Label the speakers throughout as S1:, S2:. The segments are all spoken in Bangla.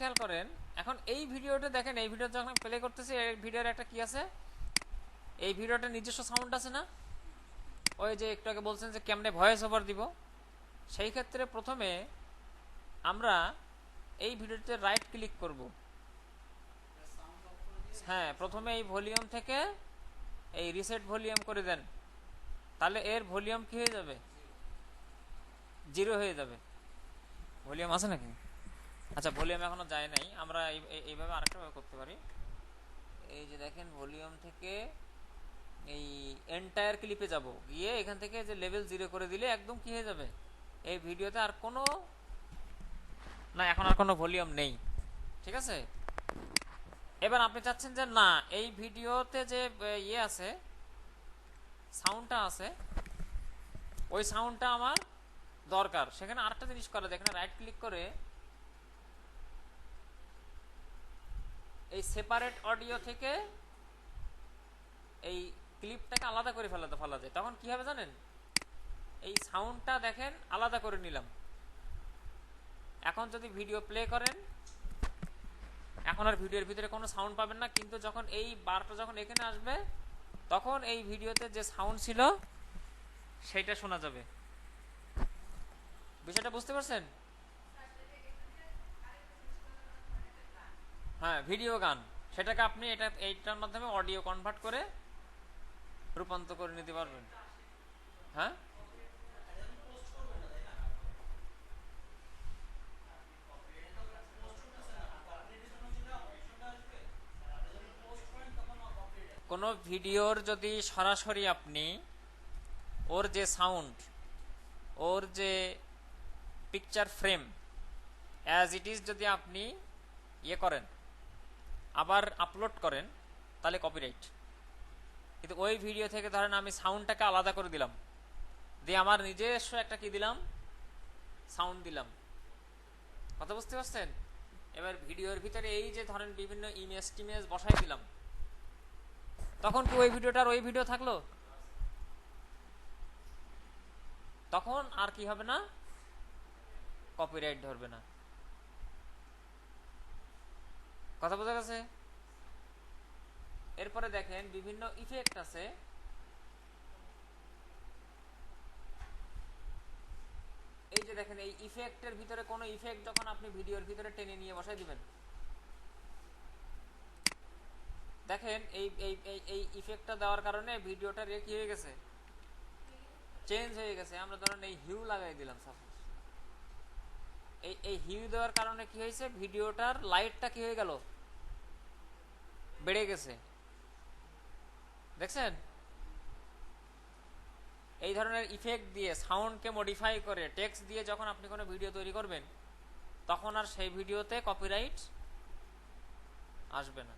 S1: খেয়াল করেন, এখন এই ভিডিওটা দেখেন, এই ভিডিও যখন প্লে করতেছি, এই ভিডিওর একটা কি আছে? এই ভিডিওটা নিজস্ব সাউন্ড আছে না? ওই যে একটু আগে বলছেন যে কেমনে ভয়েস ওভার দিব। সেই ক্ষেত্রে প্রথমে আমরা এই ভিডিওতে রাইট ক্লিক করব। হ্যাঁ প্রথমে এই ভলিউম থেকে এই রিসেট ভলিউম করে দেন। তাহলে এর ভলিউম কি হয়ে যাবে? জিরো হয়ে যাবে। ভলিউম আছে নাকি? আচ্ছা ভলিউম এখনও যায় নাই। আমরা এই- এই- এইভাবে আরেকটা ভাবে করতে পারি। এই যে দেখেন ভলিউম থেকে এই এন্টায়ার ক্লিপে যাব। গিয়ে এখান থেকে যে লেভেল জিরো করে দিলে একদম কি হয়ে যাবে? এই ভিডিওতে আর কোনো না, এখন আর কোনো ভলিউম নেই। ঠিক আছে? এবার আপনি চাচ্ছেন যে না, এই ভিডিওতে যে ইয়ে আছে সাউন্ডটা আছে, ওই সাউন্ডটা আমার দরকার। সেখানে আরেকটা জিনিস করা যায় এখানে রাইট ক্লিক করে এই সেপারেট অডিও থেকে এই ক্লিপটাকে আলাদা করে ফেলাতে ফেলা যায় তখন কি হবে জানেন? এই সাউন্ডটা দেখেন, আলাদা করে নিলাম। এখন যদি ভিডিও প্লে করেন, এখন আর ভিডিওর ভিতরে কোনো সাউন্ড পাবেন না। কিন্তু যখন এই বারটা যখন এখানে আসবে, তখন এই ভিডিওতে যে সাউন্ড ছিল সেটা শোনা যাবে। বিষয়টা বুঝতে পারছেন? হ্যাঁ ভিডিও গান। সেটাকে আপনি এটা, এইটার মাধ্যমে অডিও কনভার্ট করে রূপান্তর করে নিতে পারবেন। হ্যাঁ? কোনো ভিডিওর যদি সরাসরি আপনি ওর যে সাউন্ড ওর যে picture frame as it is যদি আপনি ইয়ে করেন আবার আপলোড করেন, তাহলে কপিরাইট কিন্তু ওই ভিডিও থেকে ধরেন আমি সাউন্ডটাকে আলাদা করে দিলাম। দিয়ে আমার নিজস্ব একটা কি দিলাম? সাউন্ড দিলাম। কথা বুঝতে পারছেন? এবার ভিডিওর ভিতরে এই যে ধরেন বিভিন্ন ইমেজ টিমেজ বসাই দিলাম। তখন কি ওই ভিডিওটার ওই ভিডিও থাকল? তখন আর কি হবে না? কপিরাইট ধরবে না। কথা বোঝা গেছে? এরপরে দেখেন বিভিন্ন ইফেক্ট আছে। এই যে দেখেন, এই ইফেক্টের ভিতরে কোনো ইফেক্ট যখন আপনি ভিডিওর ভিতরে টেনে নিয়ে বসাই দিবেন। দেখেন, এই এই এই ইফেক্টটা দেওয়ার কারণে ভিডিওটা রে কি হয়ে গেছে। চেঞ্জ হয়ে গেছে। আমরা ধরেন এই হিউ লাগাই দিলাম সাপোজ এই এই হিউ দেওয়ার কারণে কি হয়েছে? ভিডিওটার লাইটটা কি হয়ে গেল? বেড়ে গেছে। দেখছেন? এই ধরনের ইফেক্ট দিয়ে সাউন্ডকে মডিফাই করে টেক্সট দিয়ে যখন আপনি কোনো ভিডিও তৈরি করবেন, তখন আর সেই ভিডিওতে কপিরাইট আসবে না।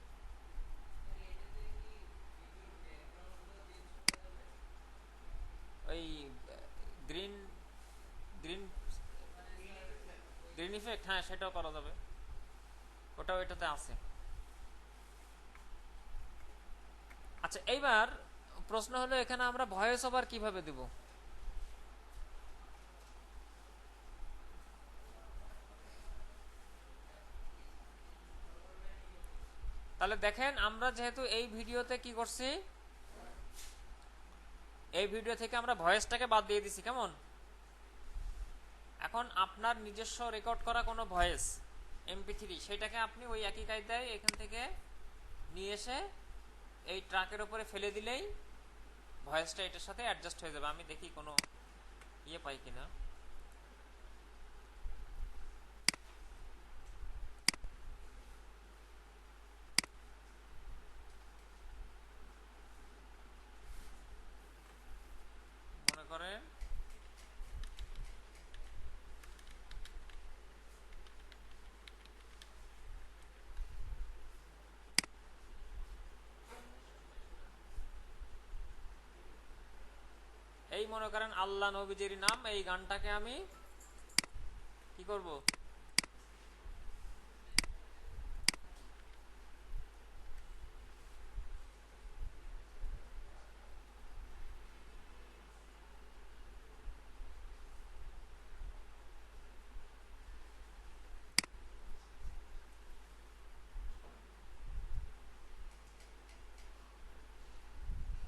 S1: ওই গ্রিন গ্রিন গ্রিন ইফেক্ট হ্যাঁ সেটাও করা যাবে। ওটাও এটাতে আছে। আচ্ছা এইবার প্রশ্ন হলো, এখানে আমরা ভয়েস ওভার কীভাবে দেব? তাহলে দেখেন, আমরা যেহেতু এই ভিডিওতে কি করছি? এই ভিডিও থেকে আমরা ভয়েসটাকে বাদ দিয়ে দিছি, কেমন? এখন আপনার নিজস্ব রেকর্ড করা কোনো ভয়েস এমপি থ্রি সেটাকে আপনি ওই একই কায়দায় এখান থেকে নিয়ে এসে এই ট্রাকের উপরে ফেলে দিলেই ভয়েসটা এটার সাথে অ্যাডজাস্ট হয়ে যাবে। আমি দেখি কোনো ইয়ে পাই কিনা। মনে করেন আল্লাহ নবীজির নাম, এই গানটাকে আমি কি করব?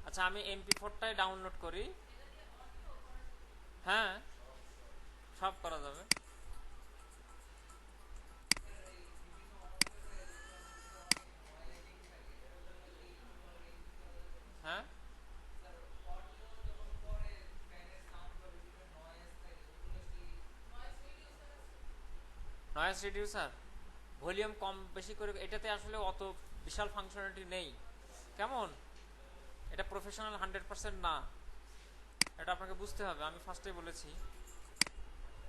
S1: আচ্ছা আমি এমপি ফোরটাই ডাউনলোড করি। হ্যাঁ সব করা যাবে। হ্যাঁ? নয়েজ রিডিউসার ভলিউম কম বেশি করে, এটাতে আসলে অত বিশাল ফাংশনালিটি নেই। কেমন? এটা প্রফেশনাল হান্ড্রেড পার্সেন্ট না। এটা আপনাকে বুঝতে হবে, আমি ফার্স্টে বলেছি।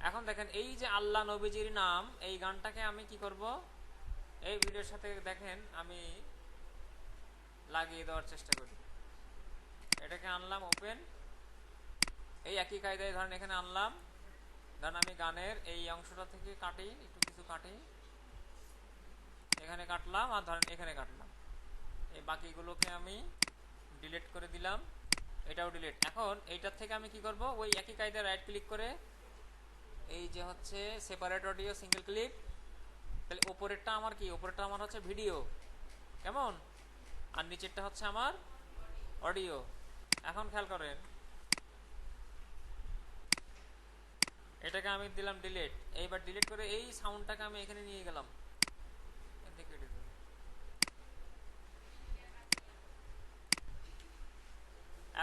S1: এখন দেখেন, এই যে আল্লাহ নবীজির নাম, এই গানটাকে আমি কি করব? এই ভিডিওর সাথে দেখেন, আমি লাগিয়ে দেওয়ার চেষ্টা করি। এটাকে আনলাম ওপেন এই একই কায়দায় ধরেন, এখানে আনলাম। ধরেন, আমি গানের এই অংশটা থেকে কাটি, একটু কিছু কাটি। এখানে কাটলাম, আর ধরেন, এখানে কাটলাম। এই বাকিগুলোকে আমি ডিলিট করে দিলাম। এটাও ডিলিট এখন এইটার থেকে আমি কি করব? ওই একই কায়দায় রাইট ক্লিক করে এই যে হচ্ছে সেপারেট অডিও সিঙ্গেল ক্লিক তাহলে ওপরেরটা আমার কি? ওপরেরটা আমার হচ্ছে ভিডিও কেমন? আর নিচেরটা হচ্ছে আমার অডিও এখন খেয়াল করেন, এটাকে আমি দিলাম ডিলিট এইবার ডিলিট করে এই সাউন্ডটাকে আমি এখানে নিয়ে গেলাম এখান থেকে কেটে দেব।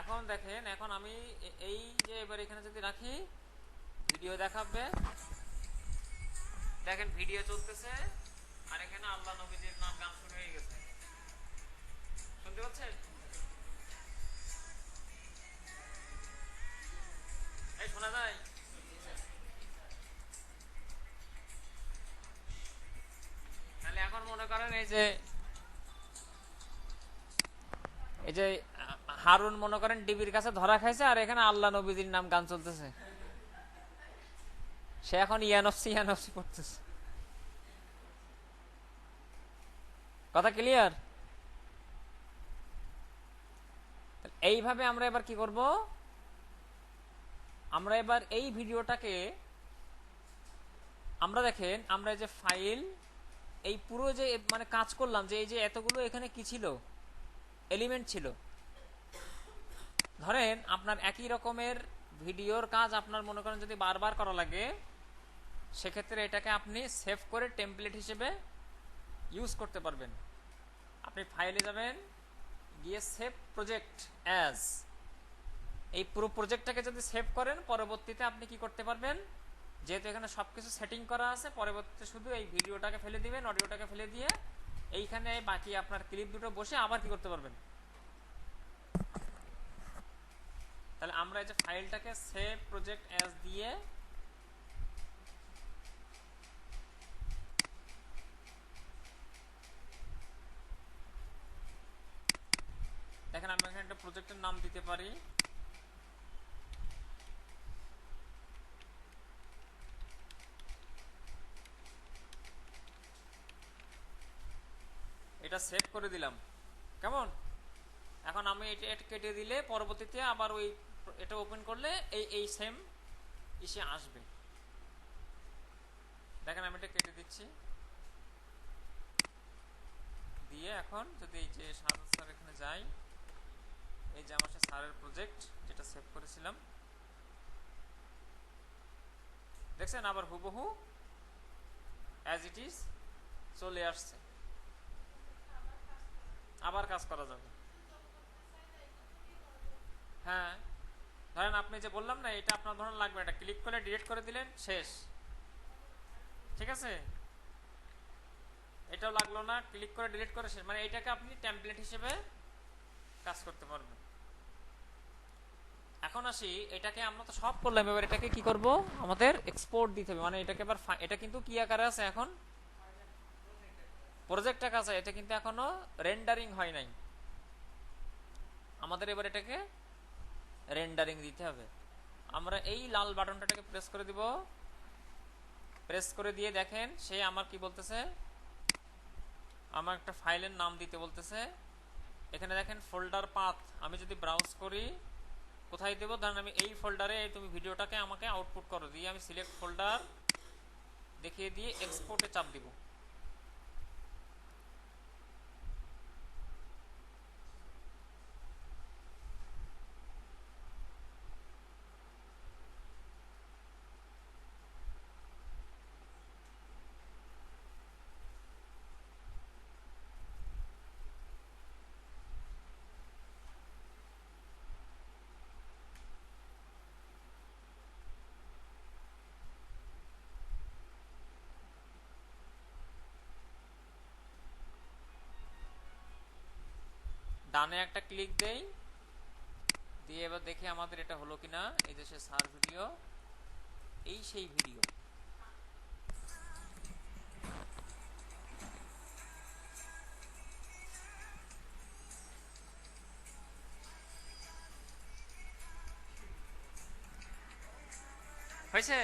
S1: এখন দেখেন, এখন আমি এই যে এবার এখানে যদি রাখি, ভিডিও দেখাবে। দেখেন, ভিডিও চলতেছে। আর এখানে আল্লাহ নবীজির নাম গান শুরু হয়ে গেছে। শুনতে পাচ্ছেন? এই শোনা যায়? তাহলে এখন মনে করেন এই যে এই যে হারুন মনে করেন ডিবির কাছে ধরা খাইছে আর এখানে আল্লাহ নবীজির নাম গান চলতেছে। সে এখন ইয়ানফসি ইয়ানফসি করতেছে কথা ক্লিয়ার এইভাবে আমরা এবার কি করব? আমরা এবার এই ভিডিওটাকে, আমরা দেখেন, আমরা যে ফাইল এই পুরো যে মানে কাজ করলাম যে এই যে এতগুলো এখানে কি ছিল? এলিমেন্ট ছিল। ধরেন, আপনার একই রকমের ভিডিওর কাজ আপনার মনে করেন যদি বারবার করা লাগে, সেক্ষেত্রে এটাকে আপনি সেভ করে টেমপ্লেট হিসেবে ইউজ করতে পারবেন। আপনি ফাইলে যাবেন, গিয়ে সেভ প্রজেক্ট অ্যাজ এই পুরো প্রজেক্টটাকে যদি সেভ করেন, পরবর্তীতে আপনি কি করতে পারবেন? যেহেতু এখানে সব কিছু সেটিং করা আছে, পরবর্তীতে শুধু এই ভিডিওটাকে ফেলে দিবেন অডিওটাকে ফেলে দিয়ে, এইখানে বাকি আপনার ক্লিপ দুটো বসে আবার কি করতে পারবেন? তাহলে আমরা এই যে ফাইলটাকে সেভ প্রজেক্ট অ্যাজ দিয়ে দেখেন আমি এখানে একটা প্রজেক্টের নাম দিতে পারি। এটা সেভ করে দিলাম। কেমন? এখন আমি এটা কেটে দিলে পরবর্তীতে আবার ওই এটা ওপেন করলে এই এই সেম ইসে আসবে। দেখেন আমি এটা কেটে দিচ্ছি। দিয়ে এখন যদি এই যে সার এখানে যাই, এই যে আমার সে স্যারের প্রজেক্ট যেটা সেভ করেছিলাম। দেখছেন আবার হুবহু অ্যাজ ইট ইজ চলে আসছে। আবার কাজ করা যাবে। হ্যাঁ। ধরেন আপনি যে বললাম না, এটা আপনার ধরুন লাগবে, এটা ক্লিক করে ডিলিট করে দিলেন, শেষ। ঠিক আছে? এটাও লাগল না ক্লিক করে ডিলিট করে শেষ। মানে এটাকে আপনি টেমপ্লেট হিসেবে কাজ করতে পারবেন। এখন আসি, এটাকে আমরা তো সব করলাম, এবার এটাকে কি করব? আমাদের এক্সপোর্ট দিতে হবে। মানে এটাকে এবার এটা কিন্তু কি আকারে আছে এখন? প্রজেক্ট আকারে আছে। এটা কিন্তু এখনও রেন্ডারিং হয় নাই। আমাদের এবার এটাকে রেন্ডারিং দিতে হবে। আমরা এই লাল বাটনটাকে প্রেস করে দিব। প্রেস করে দিয়ে দেখেন, সে আমার কি বলতেছে? আমার একটা ফাইলের নাম দিতে বলতেছে। এখানে দেখেন ফোল্ডার পাথ আমি যদি ব্রাউজ করি, কোথায় দেবো? ধরেন আমি এই ফোল্ডারে তুমি ভিডিওটাকে আমাকে আউটপুট করো। দিয়ে আমি সিলেক্ট ফোল্ডার দেখিয়ে দিয়ে এক্সপোর্টে চাপ দিব। ডানে একটা ক্লিক দেই। দিয়ে এবার দেখি আমাদের এটা হলো কিনা, এই যে সার ভিডিও এই সেই ভিডিও হয়েছে?